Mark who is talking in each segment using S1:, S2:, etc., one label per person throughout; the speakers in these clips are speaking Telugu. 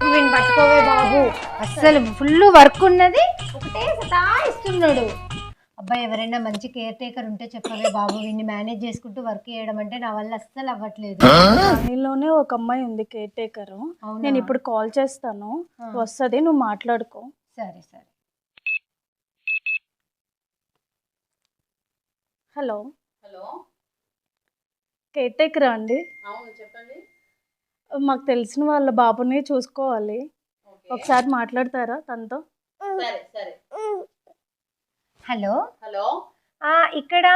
S1: వీడిని పట్టుకోవే బాబు. అస్సలు ఫుల్ వర్క్ ఉన్నది. ఒకటే సతాయిస్తున్నాడు అబ్బాయి ఎవరైనా మంచి కేర్ టేకర్ ఉంటే చెప్పవే బాబు. వీడిని మేనేజ్ చేసుకుంటూ వర్క్ చేయడం అంటే నా వల్ల అస్సలు అవ్వట్లేదు.
S2: నీలోనే ఒక అమ్మాయి ఉంది కేర్ టేకర్? నేను ఇప్పుడు కాల్ చేస్తాను. వస్తుంది నువ్వు మాట్లాడుకో.
S1: సరే సరే.
S2: హలో.
S3: హలో.
S2: కేర్ టేకరా అండి?
S3: అవును చెప్పండి.
S2: మాకు తెలిసిన వాళ్ళ బాబుని చూసుకోవాలి.
S3: ఓకే.
S2: ఒకసారి మాట్లాడతారా తనతో?
S3: సరే సరే.
S1: హలో.
S3: హలో.
S1: ఆ, ఇక్కడ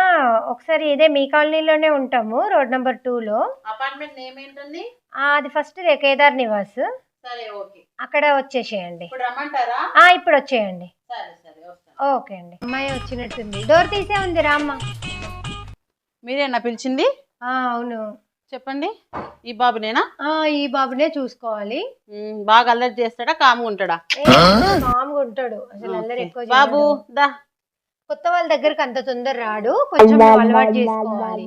S1: ఒకసారి ఇదే మీ కాలనీలోనే ఉంటాము రోడ్ నెంబర్ టూలో.
S3: అపార్ట్మెంట్ నేమ్ ఏంటండి
S1: అది ఫస్ట్ కేదార్ నివాస్.
S3: సరే ఓకే.
S1: అక్కడ వచ్చేసేయండి.
S3: ఇప్పుడు రమ్మంటారా?
S1: ఆ, ఇప్పుడు వచ్చేయండి.
S3: సరే సరే వస్తాను
S1: ఓకే అండి. అమ్మాయి వచ్చినట్టుంది. డోర్ తీసే ఉంది రామ్మ.
S3: మీరేనా పిలిచింది?
S1: ఆ, అవును.
S3: చెప్పండి. ఈ బాబునేనా
S1: ఆ, ఈ బాబునే చూసుకోవాలి.
S3: బాగా అల్లరి చేస్తాడా కాముగా ఉంటాడా?
S1: ఏ, మామూలుగా ఉంటాడు. అసలు అల్లరి. ఎక్కువ
S3: బాబు. దా.
S1: కొత్త వాళ్ళ దగ్గరకు అంత తొందర రాడు. కొంచెం అలవాటు చేసుకోవాలి.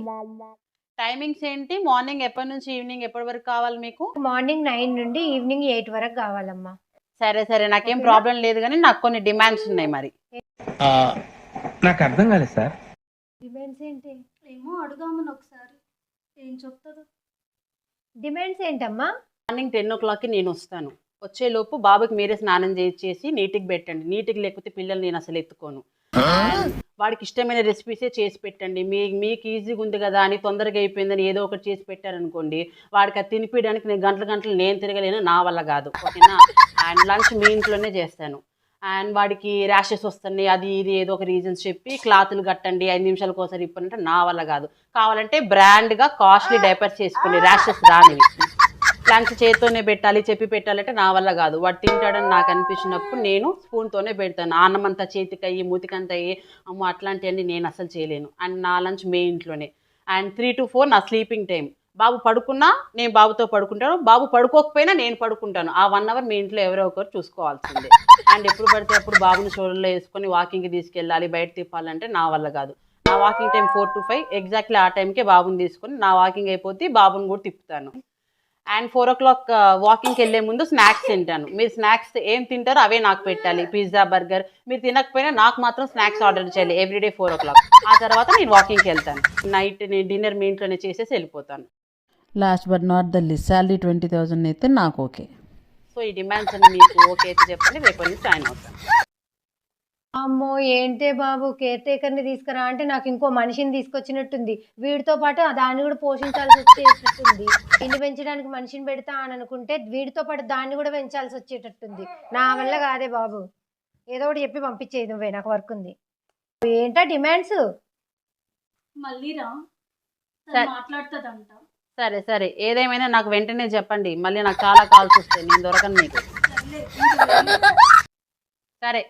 S3: టైమింగ్స్ ఏంటి? మార్నింగ్ ఎప్పటి నుంచి ఈవినింగ్ ఎప్పటి వరకు కావాలి మీకు?
S1: మార్నింగ్ నైన్ నుండి ఈవినింగ్ ఎయిట్ వరకు కావాలమ్మా.
S3: సరే సరే. నాకేం
S1: ఓకేనా?
S3: ప్రాబ్లం లేదు కానీ నాకు కొన్ని డిమాండ్స్ ఉన్నాయి మరి.
S4: ఆ, నాకు అర్థం కాలేదు సార్.
S1: డిమాండ్స్ ఏంటి?
S2: ఏమో అడుగుదామని ఒకసారి. ఏం చెప్తుందో
S1: డిమాండ్స్ ఏంటమ్మా?
S3: మార్నింగ్ టెన్ ఓ క్లాక్కి నేను వస్తాను. వచ్చేలోపు బాబుకి మీరే స్నానం చేసి నీటికి పెట్టండి. నీటికి లేకపోతే పిల్లలు నేను అసలు ఎత్తుకోను. వాడికి ఇష్టమైన రెసిపీసే చేసి పెట్టండి. మీ మీకు ఈజీగా ఉంది కదా అని తొందరగా అయిపోయిందని ఏదో ఒకటి చేసి పెట్టారనుకోండి వాడికి అది తినిపించడానికి నేను గంటలు గంటలు నేను తిరగలేను నా వల్ల కాదు. ఓకేనా అండ్ లంచ్ మీ ఇంట్లోనే చేస్తాను. అండ్ వాడికి ర్యాషెస్ వస్తున్నాయి అది ఇది ఏదో ఒక రీజన్స్ చెప్పి క్లాతులు కట్టండి ఐదు నిమిషాలకు ఒకసారి ఇప్పనంటే నా వల్ల కాదు. కావాలంటే బ్రాండ్గా కాస్ట్లీ డైపర్స్ చేసుకోండి ర్యాషెస్ రానివి. లంచ్ చేత్తోనే పెట్టాలి చెప్పి పెట్టాలంటే నా వల్ల కాదు. వాడు తింటాడని నాకు అనిపించినప్పుడు నేను స్పూన్తోనే పెడతాను. అన్నం అంతా చేతికి అయ్యి మూతికంత అయ్యి అమ్మో అట్లాంటివన్నీ నేను అసలు చేయలేను. అండ్ నా లంచ్ మే ఇంట్లోనే. అండ్ త్రీ టు ఫోర్ నా స్లీపింగ్ టైం బాబు పడుకున్నా నేను బాబుతో పడుకుంటాను బాబు పడుకోకపోయినా నేను పడుకుంటాను. ఆ వన్ అవర్ మీ ఇంట్లో ఎవరో ఒకరు చూసుకోవాల్సిందే. అండ్ ఎప్పుడు పడితే అప్పుడు బాబుని షోల్డర్లో వేసుకొని వాకింగ్కి తీసుకెళ్ళాలి బయట తిప్పాలంటే నా వల్ల కాదు. నా walking time four to five exactly ఆ టైంకే బాబుని తీసుకొని నా వాకింగ్ అయిపోతే బాబుని కూడా తిప్పుతాను. అండ్ ఫోర్ ఓ క్లాక్ వాకింగ్కి వెళ్ళే ముందు స్నాక్స్ తింటాను. మీరు స్నాక్స్ ఏం తింటారో అవే నాకు పెట్టాలి. పిజ్జా బర్గర్ మీరు తినకపోయినా నాకు మాత్రం స్నాక్స్ ఆర్డర్ చేయాలి. ఎవ్రీడే ఫోర్ ఓ క్లాక్ ఆ తర్వాత నేను వాకింగ్కి వెళ్తాను. నైట్ నేను డిన్నర్ మీ ఇంట్లోనే చేసేసి వెళ్ళిపోతాను.
S5: Last but not the least salary twenty thousand అయితే నాకు ఓకే
S3: సో ఈ డిమాండ్స్ అన్ని మీకు ఓకే అయితే చెప్పండి రేపటి నుంచి జాయిన్ అవుతాను
S1: అమ్మో ఏంటే బాబు కేర్ టేకర్ని తీసుకురా అంటే నాకు ఇంకో మనిషిని తీసుకొచ్చినట్టుంది. వీడితో పాటు ఆ దాన్ని కూడా పోషించాల్సి వచ్చేటట్టుంది. ఇన్ని పెంచడానికి మనిషిని పెడతా అని అనుకుంటే వీడితో పాటు దాన్ని కూడా పెంచాల్సి వచ్చేటట్టుంది. నా వల్ల కాదే బాబు. ఏదో ఒకటి చెప్పి పంపించేది నువ్వే నాకు వర్క్ ఉంది. ఏంటా డిమాండ్స్
S2: మళ్ళీ రా.
S3: సరే.
S2: మాట్లాడుతుందంట.
S3: సరే సరే. ఏదేమైనా నాకు వెంటనే చెప్పండి. మళ్ళీ నాకు చాలా కాల్స్ వస్తాయి. నేను దొరకను మీకు. సరే.